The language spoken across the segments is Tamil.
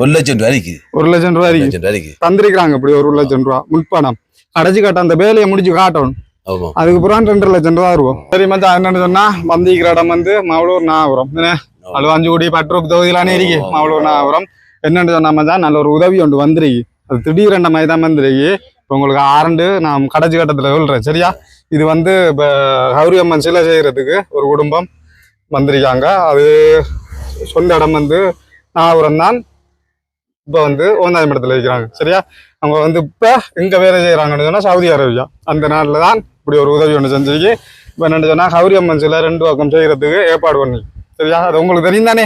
ஒரு லட்சம் ரூபாய்க்கு ஒரு லட்சம் ரூபாய்க்கு தந்திருக்கிறாங்க இப்படி ஒரு லட்சம் ரூபா முன்பணம் கடைசி கட்ட அந்த வேலையை முடிச்சு காட்டணும். ஆமா. அதுக்கு அப்புறம் ரெண்டு லட்சம் ரூபா வருவோம். சரி மச்சான் என்னன்னு சொன்னா வந்திக்கிற இடம் வந்து மவளூர் நாகபுரம். என்ன? அழுவாஞ்சிக்குடி பட்ரூப் தொகுதியிலானே இருக்கு. மவளூர் நாகபுரம். என்னன்னு சொன்னா மச்சான் நல்ல ஒரு உதவி ஒன்று வந்திருக்கு. அது திடீரெண்ட மாதிரி தான் வந்திருக்கு. உங்களுக்கு ஆரண்டு நான் கடைசி கட்டத்தில் சொல்றேன். சரியா? இது வந்து இப்போ கௌரி அம்மன் சிலை செய்யறதுக்கு ஒரு குடும்பம் வந்திருக்காங்க. அது சொந்த இடம் வந்து நாகபுரம் தான். இப்போ வந்து ஓந்தாயம் இடத்துல இருக்கிறாங்க. சரியா? அவங்க வந்து இப்போ எங்க வேலை செய்யறாங்கன்னு சொன்னா சவுதி அரேபியா. அந்த நாட்டில் தான் இப்படி ஒரு உதவி ஒன்று செஞ்சிருக்கு. இப்போ என்னன்னு சொன்னா கௌரி அம்மன் சிலை ரெண்டு பக்கம் செய்யறதுக்கு ஏற்பாடு பண்ணி. சரியா? அது உங்களுக்கு தெரியும் தானே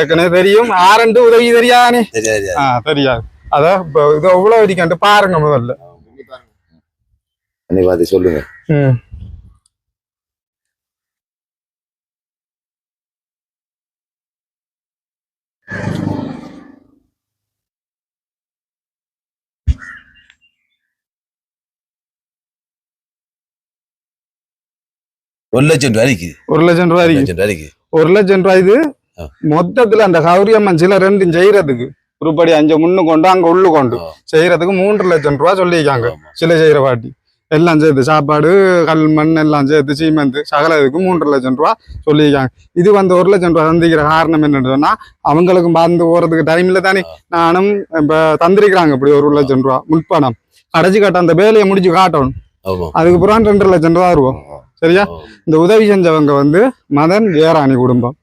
ஏற்கனவே தெரியும். ஆரண்டு உதவி தெரியாதானே ஆ தெரியாது. அதான் இப்போ இது எவ்வளோ வரைக்கும் பாருங்க முதல்ல. சொல்லுங்க. ம். ஒரு லட்சம் ரூபாய்க்கு ஒரு லட்சம் ரூபாய் ரூபாய்க்கு ஒரு லட்சம் ரூபாய் இது. மொத்தத்துல அந்த கௌரி அம்மன் சிலை ரெண்டும் செய்யறதுக்கு. உருப்படி அஞ்சு முன்னு கொண்டு அங்க உள்ளு கொண்டு. செய்யறதுக்கு மூன்று லட்சம் ரூபாய் சொல்லியிருக்காங்க. சிலை செய்யற பாட்டி. எல்லாம் சேர்த்து சாப்பாடு கல் மண் எல்லாம் சேர்த்து சீமெண்ட் சகல இதுக்கு மூன்று லட்சம் ரூபா சொல்லியிருக்காங்க. இது வந்து ஒரு லட்சம் ரூபா சந்திக்கிற காரணம் என்னன்னு சொன்னா அவங்களுக்கும் பறந்து போறதுக்கு டைம்ல தானே. நானும் இப்ப தந்திருக்கிறாங்க இப்படி ஒரு லட்சம் ரூபா முன்பணம். கடைசி கட்ட அந்த வேலையை முடிச்சு காட்டணும். அதுக்கு அப்புறம் ரெண்டு லட்சம் ரூபா வருவோம். சரியா. இந்த உதவி செஞ்சவங்க வந்து மதன் ஜெயராணி குடும்பம்.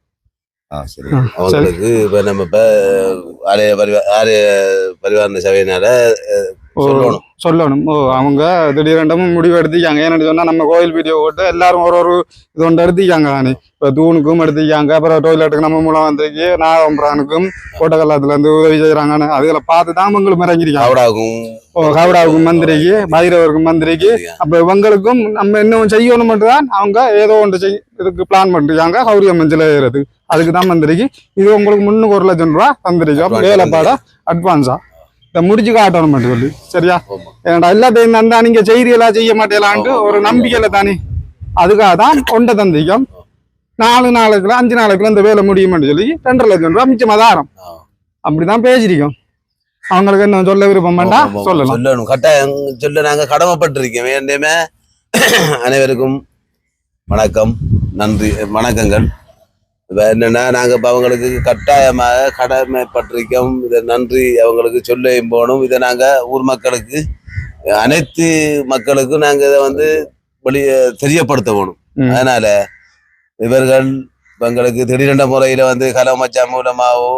சரி. அவங்களுக்கு இப்ப நம்ம இப்ப ஆலய பரிவா ஆலய பரிவாரண சபையினால சொல்லணும். சொல்லணும். ஓ அவங்க திடீரெண்டமும் முடிவு எடுத்திக்காங்க ஏன்னு சொன்னா நம்ம கோயில் வீடியோ போட்டு எல்லாரும் ஒரு ஒரு இது ஒன்று எடுத்திக்காங்க தானே இப்போ தூணுக்கும் எடுத்திக்காங்க அப்புறம் டொய்லெட்டுக்கு நம்ம மூலம் வந்திருக்கு. நாகம்பரானுக்கும் கோட்டக்கல்லாத்துல இருந்து உதவி செய்யறாங்கன்னு அதுகளை பார்த்து தான் அவங்களும் இறங்கிருக்காங்க ஓ கவுடாவுக்கும் மந்திரிக்கு பைரவருக்கும் மந்திரிக்கு அப்ப இவங்களுக்கும் நம்ம இன்னும் செய்யணும் மட்டும்தான் அவங்க ஏதோ ஒன்று செய் இதுக்கு பிளான் பண்ணிருக்காங்க. கௌரி அம்மன் செய்யறது அதுக்கு தான் மந்திரிக்கு இது உங்களுக்கு முன்னுக்கு ஒரு லட்சம் ரூபா Advance வேலைப்பாட அட்வான்ஸா இதை முடிச்சு காட்டணும் மட்டும் சொல்லி. சரியா. ஏன்டா எல்லாத்தையும் தந்தா நீங்க செய்தியெல்லாம் செய்ய மாட்டேலான்ட்டு ஒரு நம்பிக்கையில தானே. அதுக்காக தான் கொண்ட தந்திக்கும் நாலு நாளைக்குள்ள அஞ்சு நாளைக்குள்ள இந்த வேலை முடியும்னு சொல்லி ரெண்டரை லட்சம் ரூபா மிச்சம் அதாரம் ஆ. அப்படிதான் பேசிருக்கோம் அவங்களுக்கு என்ன சொல்ல விருப்பம் வேண்டாம்? ஆமா. சொல்லலாம். சொல்லணும். கட்டாயம் சொல்ல நாங்க கடமைப்பட்டிருக்கோம். வேண்டுமே அனைவருக்கும் வணக்கம். நன்றி. வணக்கங்கள். என்னன்னா நாங்க இப்ப அவங்களுக்கு கட்டாயமாக கடமைப்பட்டிருக்கோம். இதை நன்றி அவங்களுக்கு சொல்லியும் போகணும். இதை நாங்க ஊர் மக்களுக்கு அனைத்து மக்களுக்கும் நாங்க இதை வந்து வெளிய தெரியப்படுத்த வேணும். அதனால இவர்கள் எங்களுக்கு திடீரென்ற முறையில வந்து கலமச்சா மூலமாவோ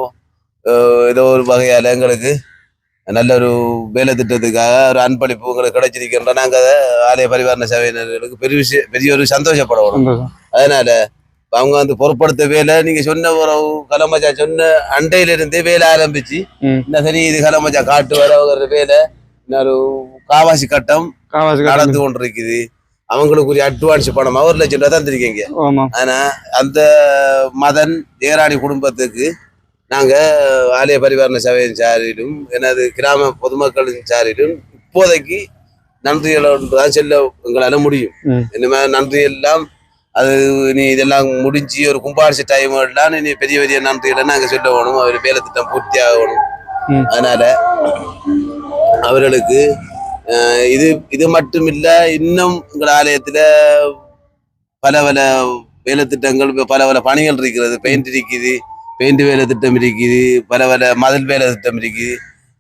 அஹ், ஏதோ ஒரு வகையால எங்களுக்கு நல்ல ஒரு வேலை திட்டத்துக்காக ஒரு அன்பளிப்பு உங்களுக்கு கிடைச்சிருக்கின்ற நாங்க அதை ஆலய பரிவாரண சபையினர்களுக்கு பெரிய விஷயம் பெரிய ஒரு சந்தோஷப்படணும் அதனால அவங்க வந்து பொருட்படுத்த வேலை. நீங்க சொன்ன ஒரு கலமச்சா சொன்ன அண்டையில இருந்தே வேலை ஆரம்பிச்சு. இந்த சரி இது கலமச்சா காட்டு வர வேலை. இன்னொரு காவாசி கட்டம் நடந்து கொண்டிருக்குது. அவங்களுக்குரிய அட்வான்ஸ் பணமா ஒரு லட்சம் ரூபாய் தந்திருக்கீங்க. ஆனா அந்த மதன் ஏராணி குடும்பத்துக்கு நாங்க ஆலய பரிவாரண சபையின் சாரிலும் எனது கிராம பொதுமக்களின் சாரிலும் இப்போதைக்கு நன்றிகளோடு தான் செல்ல எங்களால முடியும். இனிமே நன்றி எல்லாம் அது நீ இதெல்லாம் முடிஞ்சு ஒரு கும்பாரிசி டைம் எல்லாம் இனி பெரிய பெரிய நன்றிகளை நாங்க சொல்ல வேணும் அவர் வேலை திட்டம் பூர்த்தி ஆகணும். அதனால அவர்களுக்கு இது இது மட்டும் இல்ல இன்னும் எங்கள் ஆலயத்துல பல பல வேலை திட்டங்கள் இப்ப பல பல பணிகள் இருக்கிறது. பெயிண்ட் இருக்குது பெயிண்ட் வேலை திட்டம் இருக்குது பல பல மதில் வேலை திட்டம் இருக்குது.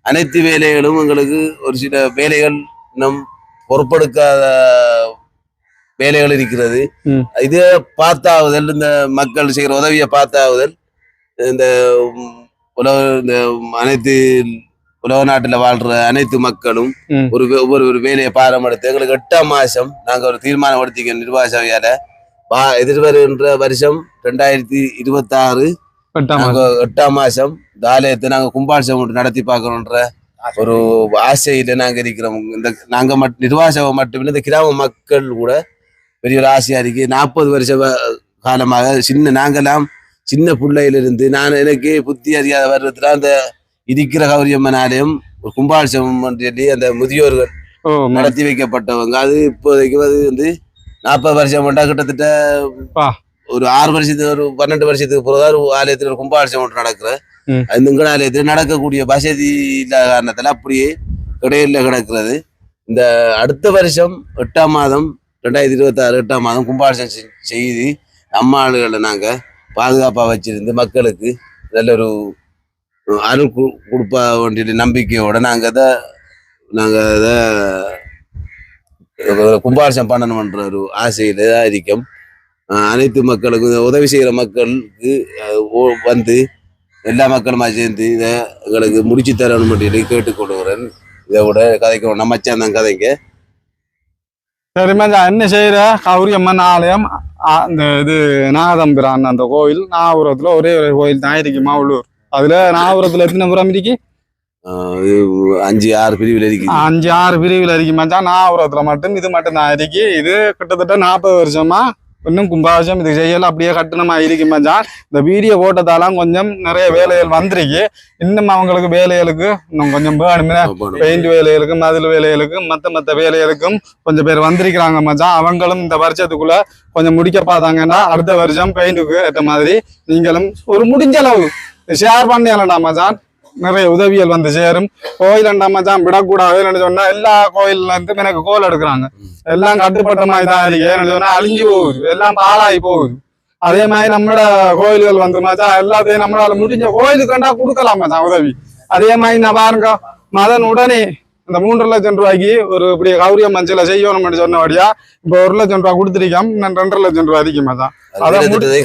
அனைத்து வேலைகளும் எங்களுக்கு ஒரு சில வேலைகள் இன்னும் பொறுப்பெடுக்காத வேலைகள் இருக்கிறது. இது பார்த்தாவுதல் இந்த மக்கள் செய்கிற உதவியை பார்த்தாவுதல் இந்த உலக இந்த அனைத்து உலக நாட்டில் வாழ்ற அனைத்து மக்களும். ஒரு ஒவ்வொரு ஒரு வேலையை பாரம் எடுத்து எங்களுக்கு எட்டாம் மாசம் நாங்க ஒரு தீர்மானம் எடுத்திக்க நிர்வாக சபையால வா எதிர்வருகின்ற வருஷம் ரெண்டாயிரத்தி இருபத்தாறு நாங்க எட்டாம் மாசம் இந்த ஆலயத்தை நாங்க கும்பாபிஷேகம் ஒன்று நடத்தி பார்க்கணுன்ற ஒரு ஆசையில நாங்க இருக்கிறோம் இந்த நாங்க நிர்வாக சபை மட்டுமில்லை இந்த கிராம மக்கள் கூட பெரிய ஒரு ஆசையா இருக்கு. நாற்பது வருஷ காலமாக சின்ன நாங்கெல்லாம் சின்ன பிள்ளையிலிருந்து நான் எனக்கு புத்தி அறியாத வருடத்துல அந்த இருக்கிற கௌரியம்மன் ஆலயம் ஒரு கும்பாபிஷேகம் சொல்லி அந்த முதியோர்கள் நடத்தி வைக்கப்பட்டவங்க. அது இப்போதைக்கு அது வந்து நாற்பது வருஷம் கொண்டா கிட்டத்தட்ட. ஒரு ஆறு வருஷத்துக்கு ஒரு பன்னெண்டு வருஷத்துக்கு பிறகு ஆலயத்தில் ஒரு கும்பாபிஷேகம் ஒன்று நடக்கிற. அந்த இங்கடாலயத்தில் நடக்கக்கூடிய வசதி இல்லாத காரணத்துல அப்படியே இடையில கிடக்கிறது. இந்த அடுத்த வருஷம் எட்டாம் மாதம் ரெண்டாயிரத்தி இருபத்தாறு எட்டாம் மாதம் கும்பாபிஷேகம் செய்து நம்ம ஆளுகளை நாங்கள் பாதுகாப்பாக வச்சிருந்து மக்களுக்கு நல்ல ஒரு அருள் கொடுப்பா வேண்டிய நம்பிக்கையோட நாங்கள் அதை நாங்கள் அதை கும்பாபிஷேகம் பண்ணணும்ன்ற ஒரு ஆசையில தான் இருக்கோம். அனைத்து மக்களுக்கும் உதவி செய்கிற மக்களுக்கு வந்து எல்லா மக்களுமா சேர்ந்து இதை எங்களுக்கு முடிச்சு தரணும் சொல்லி கேட்டுக்கொள்கிறேன் இதை விட கதைக்கணும் நம்ம தான் கதைங்க. சரி மச்சான் என்ன செய்யற கௌரி அம்மன் ஆலயம் ஆ, இந்த இது நாகதம்பிரான் அந்த கோயில் நாகபுரத்துல ஒரே ஒரு கோயில் தான் இருக்கு மாவளூர் அதுல நாகபுரத்துல எத்தனை புறம் இருக்கு? அஞ்சு ஆறு பிரிவில் இருக்குது அஞ்சு ஆறு பிரிவுல இருக்கு மச்சான் நாகபுரத்துல மட்டும் இது மட்டும் தான் இருக்கு. இது கிட்டத்தட்ட நாற்பது வருஷமா இன்னும் கும்பாபிஷேகம் இது செய்யல அப்படியே கட்டணமா இருக்கு மச்சான் இந்த வீடியோ போட்டதாலாம் கொஞ்சம் நிறைய வேலைகள் வந்திருக்கு. இன்னும் அவங்களுக்கு வேலைகளுக்கு இன்னும் கொஞ்சம் வேணுமே. பெயிண்ட் வேலைகளுக்கும் மதில் வேலைகளுக்கும் மத்த மத்த வேலைகளுக்கும் கொஞ்சம் பேர் வந்திருக்கிறாங்க மச்சான். அவங்களும் இந்த வருஷத்துக்குள்ள கொஞ்சம் முடிக்க பார்த்தாங்கன்னா அடுத்த வருஷம் பெயிண்ட்டுக்கு ஏற்ற மாதிரி நீங்களும் ஒரு முடிஞ்ச அளவு ஷேர் பண்ணலாம் மச்சான். நிறைய உதவிகள் வந்து சேரும். கோயிலண்டா மச்சான் விடக்கூடாதுன்னு சொன்னா எல்லா கோயில்ல இருந்து எனக்கு கோல் எடுக்கிறாங்க. எல்லாம் கட்டுப்பட்ட மாதிரி தான் இருக்கு. ஏன்னு சொன்னா அழிஞ்சு போகுது. எல்லாம் பாழாகி போகுது. அதே மாதிரி நம்மளோட கோயில்கள் வந்து மச்சா எல்லாத்தையும் நம்மளால முடிஞ்ச கோயிலுக்கு வேண்டா கொடுக்கலாம் மச்சான் உதவி. அதே மாதிரி நான் பாருங்க மதன் உடனே இந்த மூன்று லட்சம் ரூபாய்க்கு ஒரு இப்படி கௌரிய மஞ்சள் செய்யணும்னு சொன்னபடியா இப்போ ஒரு லட்சம் ரூபாய் கொடுத்துருக்கோம் இன்னும் ரெண்டரை லட்சம் ரூபாய் அதிகமாக தான்.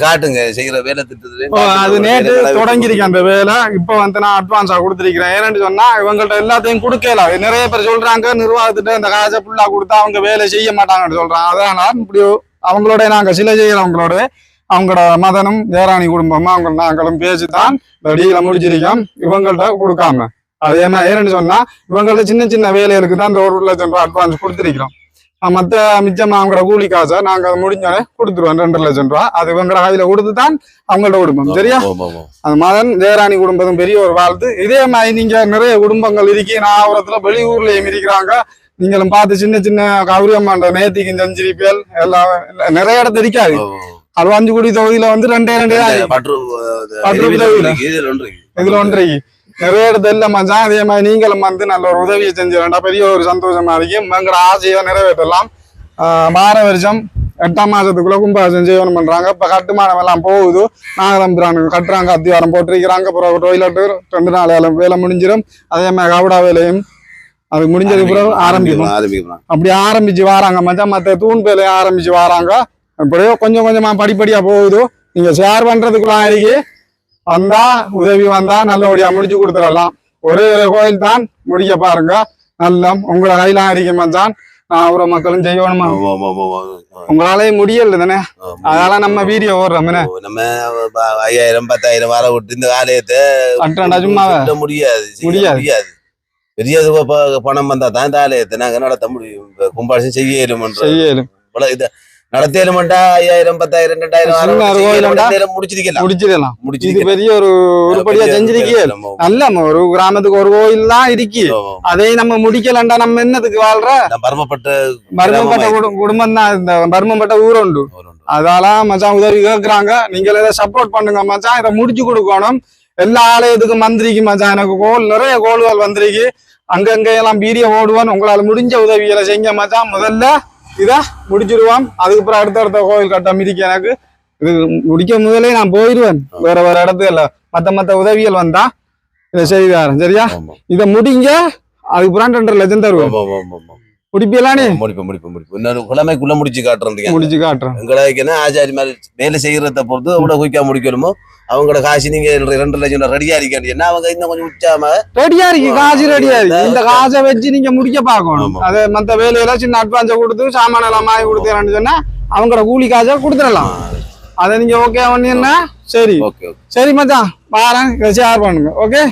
காட்டுங்க செய்கிற வேலை இப்போ அது நேற்று தொடங்கியிருக்கு அந்த வேலை இப்போ வந்து நான் அட்வான்ஸா கொடுத்துருக்கிறேன். ஏன்னு சொன்னா இவங்கள்ட்ட எல்லாத்தையும் கொடுக்கல. நிறைய பேர் சொல்றாங்க நிர்வாகத்திட்ட இந்த காசை ஃபுல்லா கொடுத்தா அவங்க வேலை செய்ய மாட்டாங்கன்னு சொல்றாங்க. அதனால இப்படி அவங்களோட நாங்க சில செய்யறவங்களோட அவங்களோட மதனும் வேராணி குடும்பமும் அவங்க நாங்களும் பேசித்தான் இந்த டீல முடிச்சிருக்கோம் இவங்கள்ட்ட கொடுக்காம. அதே மாதிரி ஏன்னு சொன்னா இவங்கள்ட்ட சின்ன சின்ன வேலைகளுக்கு தான் இந்த ஒரு லட்சம் ரூபாய் அட்வான்ஸ் கொடுத்துருக்கிறோம். மத்த மிச்சம் அவங்களோட கூலி காசை நாங்க அதை முடிஞ்சோடனே கொடுத்துருவோம் ரெண்டு லட்சம் ரூபாய் அது இவங்களோட கையில கொடுத்து தான் அவங்கள்ட்ட கொடுப்போம் சரியா? அந்த மதன் ஜெயராணி குடும்பம் பெரிய ஒரு வாழ்த்து. இதே மாதிரி நீங்க நிறைய குடும்பங்கள் இருக்கி நாகபுரத்துல வெளியூர்லயும் இருக்கிறாங்க. நீங்களும் பார்த்து சின்ன சின்ன கௌரியம்மாண்ட நேத்திக்கு செஞ்சிருப்பியல் எல்லாம் நிறைய இடத்துல இருக்காது. அது அஞ்சு கோடி தொகுதியில வந்து ரெண்டே ரெண்டே. இதில் ஒன்று இருக்கு. இதுல ஒன்றை நிறைய இடத்துல இல்ல மச்சான் அதே மாதிரி நீங்களும் வந்து நல்ல ஒரு உதவியை செஞ்சு வேண்டாம் பெரிய ஒரு சந்தோஷமா இருக்கு. எங்களோட ஆசையை நிறைவேற்றலாம். வார வருஷம் எட்டாம் மாசத்துக்குள்ள கும்பாசம் செய்யணும் பண்றாங்க. இப்ப கட்டுமானம் எல்லாம் போகுது. நாகரம்பிரான் கட்டுறாங்க அத்திவாரம் போட்டிருக்கிறாங்க. அப்புறம் டொய்லெட்டு ரெண்டு நாள் வேலை வேலை முடிஞ்சிடும். அதே மாதிரி கவுடா வேலையும் அது முடிஞ்சதுக்கு பிறகு ஆரம்பிக்கும் ஆரம்பிக்கலாம். அப்படி ஆரம்பிச்சு வராங்க. மச்சான் மத்த தூண் வேலையை ஆரம்பிச்சு வராங்க. அப்படியே கொஞ்சம் கொஞ்சமா படிப்படியா போகுது. நீங்க ஷேர் பண்றதுக்குள்ள இருக்கு. வந்தா உதவி வந்தா நல்லபடியா முடிச்சு கொடுத்துடலாம். ஒரே ஒரு கோயில் தான் முடிக்க பாருங்க. நல்ல உங்களை கையில இருக்கு மச்சான். ஒரு மக்களும் செய்யணுமா. உங்களாலே முடியல தானே. அதனால நம்ம வீடியோ ஓடுறோம்? நம்ம ஐயாயிரம் பத்தாயிரம் வார விட்டு இந்த ஆலயத்தை சொல்ல முடியாது முடியாது. பெரிய பணம் வந்தா தான் இந்த ஆலயத்தை நாங்க நடத்த முடியும். இப்ப கும்பாபிஷேகம் செய்ய இயலுமன்ற செய்யலும் இவ்வளவு இது நடத்த இயலுமெண்டா ஐயாயிரம் பத்தாயிரம் ரெண்டாயிரம் செய்ய முடிச்சிருக்கலாம். முடிச்சிருக்கலாம். பெரிய ஒரு உருப்படியா செஞ்சிருக்கீங்க நல்ல ஒரு கிராமத்துக்கு ஒரு கோயில் தான் இருக்கு. அதே நம்ம முடிக்கலண்டா நம்ம என்னத்துக்கு வாழ்ற? பரமப்பட்ட மர்மப்பட்ட குடும்- குடும்பம் தான் இந்த மர்மப்பட்ட ஊருண்டு. அதால மச்சான் உதவி கேக்குறாங்க. நீங்க இதை சப்போர்ட் பண்ணுங்க மச்சான். இதை முடிச்சு கொடுக்கணும். எல்லா ஆலயத்துக்கும் வந்திருக்கு மச்சான். எனக்கு கோல் நிறைய கோல்கள் வந்திருக்கு. அங்கங்க எல்லாம் வீடியோ ஓடுவான் உங்களால முடிஞ்ச உதவிகளை செய்யுங்க மச்சான். முதல்ல இத முடிச்சிருவோம் அதுக்கப்புறம் அடுத்தடுத்த கோயில் கட்டம் இருக்கு எனக்கு இது முடிக்க முதலே நான் போயிடுவேன் வேற வேற இடத்துல மத்த மத்த உதவிகள் வந்தா இதை செய்தாரன் சரியா. இதை முடிங்க அதுக்கப்புறம் ரெண்டரை லட்சம் ஆமா. முடிப்பீங்களானே முடிப்போம் முடிப்போம் முடிப்போம் இன்னொரு கிழமைக்குள்ள முடிச்சு காட்டுறேன் முடிச்சு காட்டுறேன். என்ன ஆச்சாரி மாதிரி வேலை செய்யறத பொறுத்து கூட குயிக்கா முடிக்கணுமோ அவங்களோட காசு நீங்க ரெண்டு லட்சம் ரெடியா இருக்கான்னு அவங்க இன்னும் கொஞ்சம் உச்சாம ரெடியா இருக்கு காசு ரெடியா இருக்கு. இந்த காசை வச்சு நீங்க முடிக்க பார்க்கணும். ஆமா. அது மத்த வேலையெல்லாம் சின்ன அட்வான்ஸை கொடுத்து சாமான எல்லாம் வாங்கி கொடுத்தேன்னு சொன்னா அவங்களோட கூலி காசை கொடுத்துடலாம். அதை நீங்க ஓகே பண்ணீங்கன்னா சரி. ஓகே ஓகே சரி மச்சான் இதை ஷேர் பண்ணுங்க. ஓகே